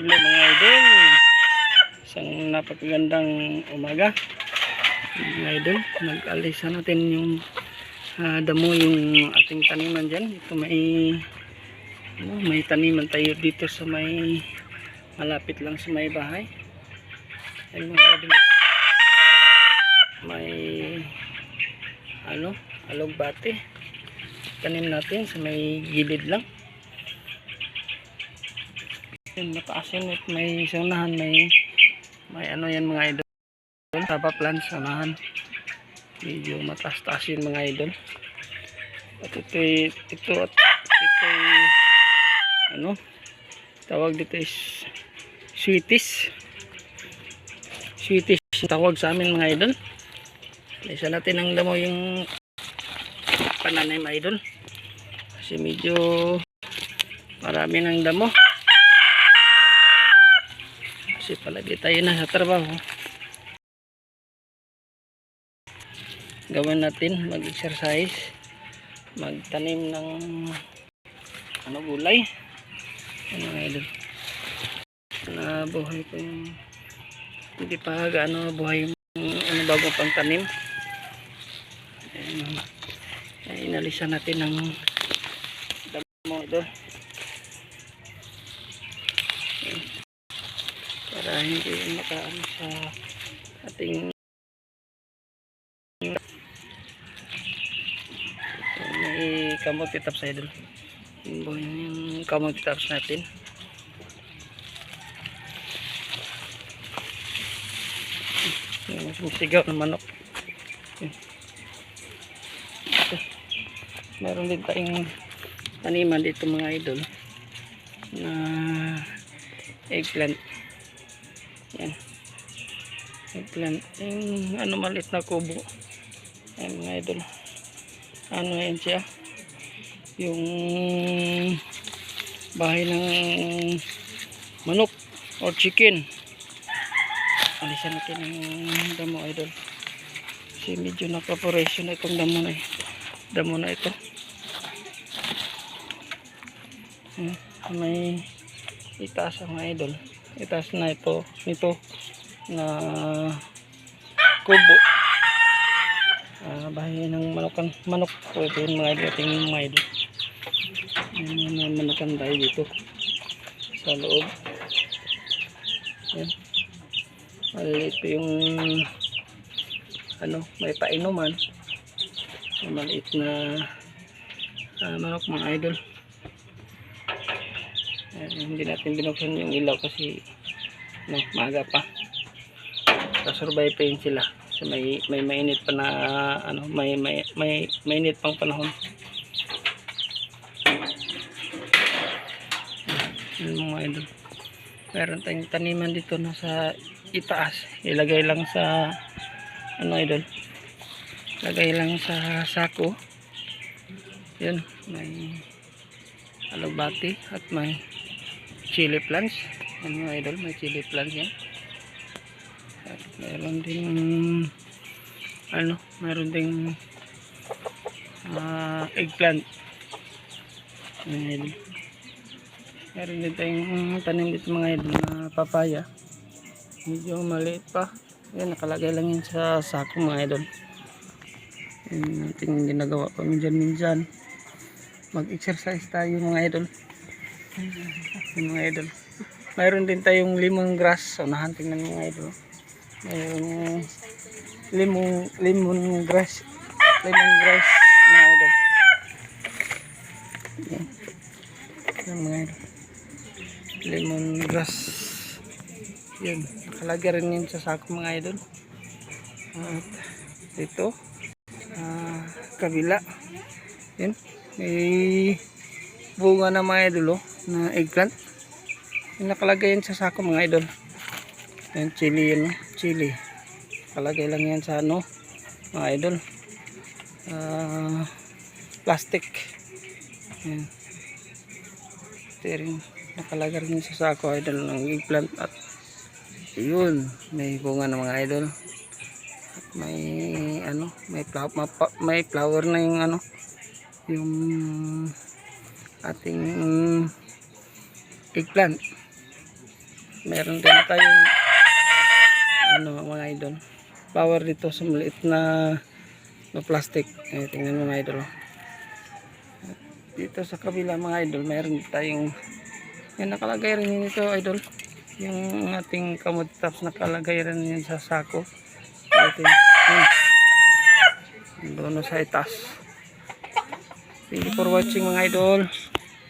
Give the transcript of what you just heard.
Hello mga idol. Isang napakagandang umaga. Mga idol, nag-alisa natin yung ah, damo yung ating taniman dyan. Ito may ano, may taniman tayo dito sa may malapit lang sa may bahay. Ayun mga idol. May ano, alugbate. Tanim natin sa may gilid lang. Yun, nakaasin at may saunahan, may may ano yan mga idol. Taba plant saunahan. Medyo mataas-taas yun mga idol. At ito ito at ito ano tawag dito is sweeties. Sweeties tawag sa amin mga idol. Isa natin ang damo yung pananim idol. Kasi medyo marami ng damo kasi palagi tayo na sa trabaho gawin natin mag exercise magtanim ng ano gulay. Ano nga idol? Na buhay ko yung hindi pa gaano buhay yung ano bago pang tanim Ayan, ay inalisan natin ng damo idol para hindi makaano sa ating may kamote taps yung buhay yung kamote taps natin yung sigaw ng manok. Ito. meron din tayong taniman dito mga idol na eggplant yan. Eggplant. Yung ano malit na kubo. Ayan mga idol. Ano yan siya? Yung bahay ng manok or chicken. Alisan natin ang damo idol. Kasi medyo nakaporation na itong damo na, damo na ito. Hmm. May itaas ang mga idol itaas na ito nito na kubo. Ah bahay ng manukan manok. Po ito yung mga idol ating mga idol. Yung mga manukan tayo dito. Sa loob. Yan maliit pa yung ano may painuman. Yung maliit na ah, manok mga idol Ayan, hindi natin binuksan yung ilaw kasi no, maaga pa. Kasurvive pa yun sila. Kasi may, may mainit pa na ano, may, may, may mainit pang panahon. Yun mga idol. Meron tayong taniman dito na sa itaas. Ilagay lang sa ano idol? Ilagay lang sa sako. Yun may alugbati at may chili plants. Yan mga idol may chili plants yan. At meron din ano meron ding uh, eggplant. Yan idol. Meron din tayong tanim dito mga idol na papaya. Medyo maliit pa. Yan nakalagay lang yan sa sako mga idol. Yan ating ginagawa pa minsan minsan mag-exercise tayo mga idol. Yung mga idol. Mayroon din tayong limong grass. Unahan tingnan mga idol. Mayroong limong lemon grass. Lemon grass mga idol. Yan. Mga idol. Lemon grass. Yan. Nakalagay rin yun sa sako mga idol. At ito. ah kabila. Yan may bunga na mga idol oh, na eggplant. Yung nakalagay yan sa sako mga idol. Yan chili yan oh, chili. Nakalagay lang yan sa ano mga idol. Ah, plastic. Yan. Ito nakalagay rin sa sako idol ng eggplant. At yun may bunga na mga idol. May ano may flower may flower na yung ano yung ating eggplant Meron din tayong ano mga idol. Power dito sa maliit na na plastic. Eh, tingnan mo mga idol. oh. Dito sa kabila mga idol, meron tayong yan nakalagay rin yun ito idol. Yung ating kamod tops nakalagay rin yun sa sako. Ito yun. Doon sa itas. Thank you for watching mga idol.